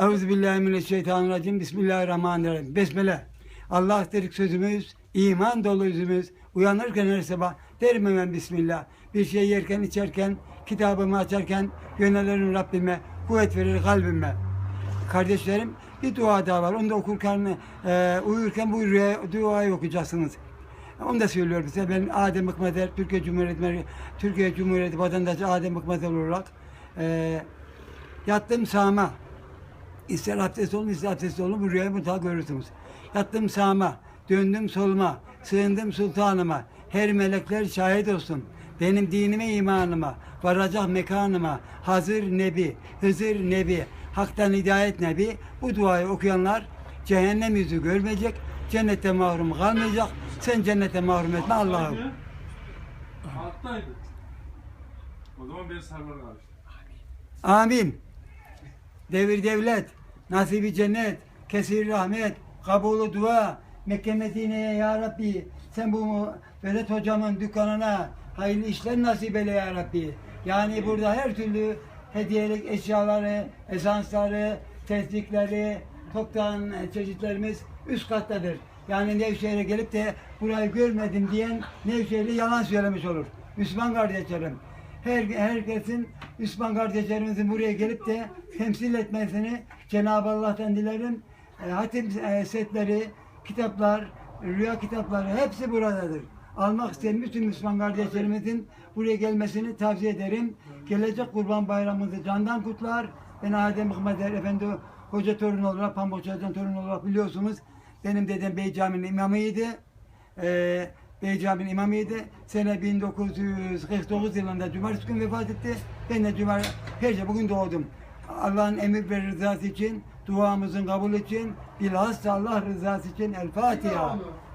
Euzubillahimineşşeytanirracim. Bismillahirrahmanirrahim. Besmele. Allah dedik sözümüz, iman dolu yüzümüz. Uyanırken her sabah derim hemen Bismillah. Bir şey yerken içerken, kitabımı açarken yönelirim Rabbime, kuvvet verir kalbime. Kardeşlerim bir dua daha var. Onu da okurken, e, uyurken bu rüya- duayı okuyacaksınız. Onu da söylüyorum size. Ben Adem Hikmeter, Türkiye Cumhuriyeti, Türkiye Cumhuriyeti vatandaşı Adem Hikmeter olarak e, yattım sağıma. İster abdest olun, ister abdest olun bu rüyayı mutlaka görürsünüz. Yattım sağıma, döndüm soluma, sığındım sultanıma. Her melekler şahit olsun. Benim dinime, imanıma, varacak mekanıma, hazır nebi, hızır nebi, haktan hidayet nebi. Bu duayı okuyanlar cehennem yüzü görmeyecek, cennette mahrum kalmayacak. Sen cennete mahrum etme Allah'ım. Alttaydı. O zaman ben sarılar karıştı. Amin. Devir devlet, nasibi cennet, kesir rahmet, kabulü dua, Mekke Medine'ye ya Rabbi, sen bu Vedat hocamın dükkanına hayırlı işler nasip eyle ya Rabbi. Yani burada her türlü hediyelik eşyaları, esansları, teslikleri, toptan çeşitlerimiz üst kattadır. Yani Nevşehir'e gelip de burayı görmedim diyen Nevşehirli yalan söylemiş olur. Müslüman kardeşlerim. Her, herkesin Müslüman kardeşlerimizin buraya gelip de temsil etmesini Cenab-ı Allah'tan dilerim. E, hatim e, setleri, kitaplar, rüya kitapları hepsi buradadır. Almak isteyen bütün Müslüman kardeşlerimizin buraya gelmesini tavsiye ederim. Gelecek Kurban Bayramımızı candan kutlar. Ben Adem Hikmet Er Efendi hoca torun olarak, Pamukçu Hoca'nın torunu olarak biliyorsunuz. Benim dedem Bey Camii'nin imamıydı. Ee, Bey Camii'nin imamıydı. Sene 1949 yılında cumartesi günü vefat etti. Ben de cumartesi, Perşembe bugün doğdum. Allah'ın emir ve rızası için, duamızın kabul için, bilhassa Allah rızası için El Fatiha.